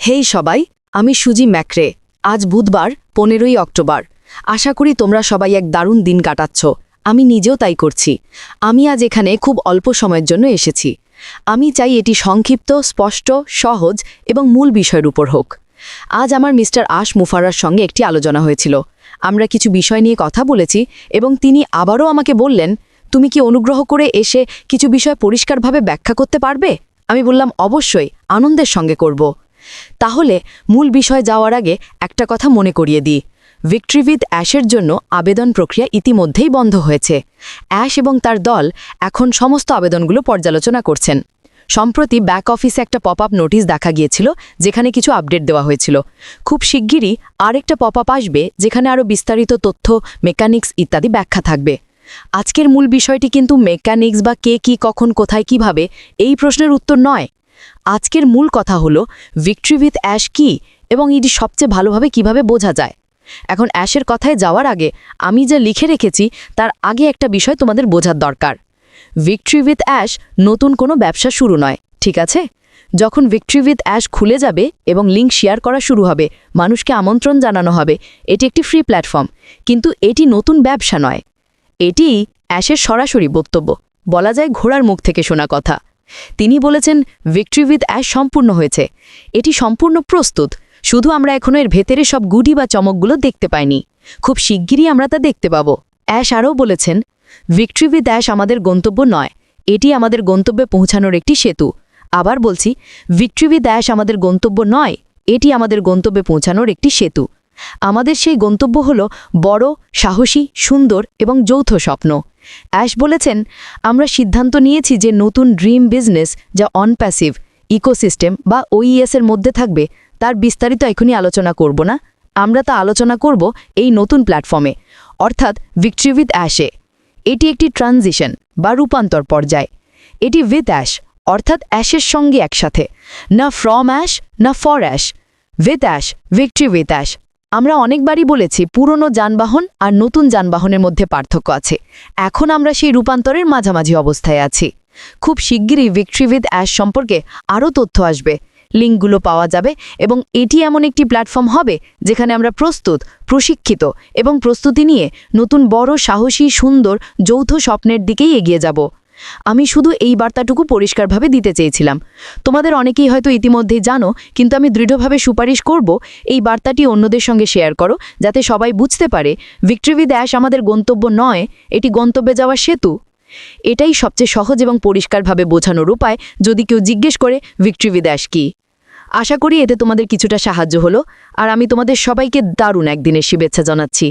হেই সবাই, আমি সুজি ম্যাক্রে। আজ বুধবার, পনেরোই অক্টোবর। আশা করি তোমরা সবাই এক দারুণ দিন কাটাচ্ছ। আমি নিজেও তাই করছি। আমি আজ এখানে খুব অল্প সময়ের জন্য এসেছি। আমি চাই এটি সংক্ষিপ্ত, স্পষ্ট, সহজ এবং মূল বিষয়ের উপর হোক। আজ আমার মিস্টার আশ মুফারার সঙ্গে একটি আলোচনা হয়েছিল। আমরা কিছু বিষয় নিয়ে কথা বলেছি এবং তিনি আবারও আমাকে বললেন, তুমি কি অনুগ্রহ করে এসে কিছু বিষয় পরিষ্কারভাবে ব্যাখ্যা করতে পারবে? আমি বললাম, অবশ্যই, আনন্দের সঙ্গে করব। তাহলে মূল বিষয় যাওয়ার আগে একটা কথা মনে করিয়ে দিই। ভিক্ট্রিভিদ অ্যাশের জন্য আবেদন প্রক্রিয়া ইতিমধ্যেই বন্ধ হয়েছে। অ্যাশ এবং তার দল এখন সমস্ত আবেদনগুলো পর্যালোচনা করছেন। সম্প্রতি ব্যাক অফিসে একটা পপ আপ নোটিশ দেখা গিয়েছিল, যেখানে কিছু আপডেট দেওয়া হয়েছিল। খুব শিগগিরই আরেকটা পপ আপ আসবে, যেখানে আরও বিস্তারিত তথ্য মেকানিক্স ইত্যাদি ব্যাখ্যা থাকবে। আজকের মূল বিষয়টি কিন্তু মেকানিক্স বা কে কি, কখন, কোথায়, কীভাবে, এই প্রশ্নের উত্তর নয়। আজকের মূল কথা হলো ভিক্ট্রি উইথ অ্যাশ কি এবং এটি সবচেয়ে ভালোভাবে কীভাবে বোঝা যায়? এখন অ্যাশের কথায় যাওয়ার আগে আমি যা লিখে রেখেছি, তার আগে একটা বিষয় তোমাদের বোঝার দরকার। ভিক্ট্রি উইথ অ্যাশ নতুন কোনো ব্যবসা শুরু নয়, ঠিক আছে? যখন ভিক্ট্রি উইথ অ্যাশ খুলে যাবে এবং লিঙ্ক শেয়ার করা শুরু হবে, মানুষকে আমন্ত্রণ জানানো হবে, এটি একটি ফ্রি প্ল্যাটফর্ম কিন্তু এটি নতুন ব্যবসা নয়। এটি অ্যাশের সরাসরি বক্তব্য, বলা যায় ঘোড়ার মুখ থেকে শোনা কথা। তিনি বলেছেন ভিক্ট্রি উইথ অ্যাশ সম্পূর্ণ হয়েছে। এটি সম্পূর্ণ প্রস্তুত। শুধু আমরা এখনও এর ভেতরে সব গুডি বা চমকগুলো দেখতে পাইনি। খুব শিগগিরই আমরা তা দেখতে পাব। অ্যাশ আরও বলেছেন ভিক্ট্রি উইথ অ্যাশ আমাদের গন্তব্য নয়। এটি আমাদের গন্তব্যে পৌঁছানোর একটি সেতু। আবার বলছি ভিক্ট্রি উইথ অ্যাশ আমাদের গন্তব্য নয়। এটি আমাদের গন্তব্যে পৌঁছানোর একটি সেতু। আমাদের সেই গন্তব্য হল বড়, সাহসী, সুন্দর এবং যৌথ স্বপ্ন। অ্যাশ বলেছেন, আমরা সিদ্ধান্ত নিয়েছি যে নতুন ড্রিম বিজনেস যা অনপ্যাসিভ ইকোসিস্টেম বা ওইএস এর মধ্যে থাকবে, তার বিস্তারিত এখনই আলোচনা করব না। আমরা তা আলোচনা করব এই নতুন প্ল্যাটফর্মে। অর্থাৎ ভিক্ট্রি উইথ অ্যাশে এটি একটি ট্রানজিশন বা রূপান্তর পর্যায়। এটি উইথ অ্যাশ অর্থাৎ অ্যাশের সঙ্গে একসাথে। না ফ্রম অ্যাশ না for ash with ash victory with ash আমরা অনেকবারই বলেছি, পুরনো যানবাহন আর নতুন যানবাহনের মধ্যে পার্থক্য আছে। এখন আমরা সেই রূপান্তরের মাঝামাঝি অবস্থায় আছি। খুব শিগগিরই ভিক্ট্রি উইথ অ্যাশ সম্পর্কে আরও তথ্য আসবে। লিঙ্কগুলো পাওয়া যাবে এবং এটি এমন একটি প্ল্যাটফর্ম হবে যেখানে আমরা প্রস্তুত, প্রশিক্ষিত এবং প্রস্তুতি নিয়ে নতুন বড়, সাহসী, সুন্দর, যৌথ স্বপ্নের দিকেই এগিয়ে যাব। আমি শুধু এই বার্তাটুকু পরিষ্কারভাবে দিতে চেয়েছিলাম। তোমাদের অনেকেই হয়তো ইতিমধ্যেই জানো, কিন্তু আমি দৃঢ়ভাবে সুপারিশ করব, এই বার্তাটি অন্যদের সঙ্গে শেয়ার করো, যাতে সবাই বুঝতে পারে ভিক্ট্রিভি দ্যাশ আমাদের গন্তব্য নয়, এটি গন্তব্যে যাওয়ার সেতু। এটাই সবচেয়ে সহজ এবং পরিষ্কারভাবে বোঝানোর উপায়, যদি কেউ জিজ্ঞেস করে ভিক্ট্রিভি দ্যাশ কি? আশা করি এতে তোমাদের কিছুটা সাহায্য হলো, আর আমি তোমাদের সবাইকে দারুণ একদিনের শুভেচ্ছা জানাচ্ছি।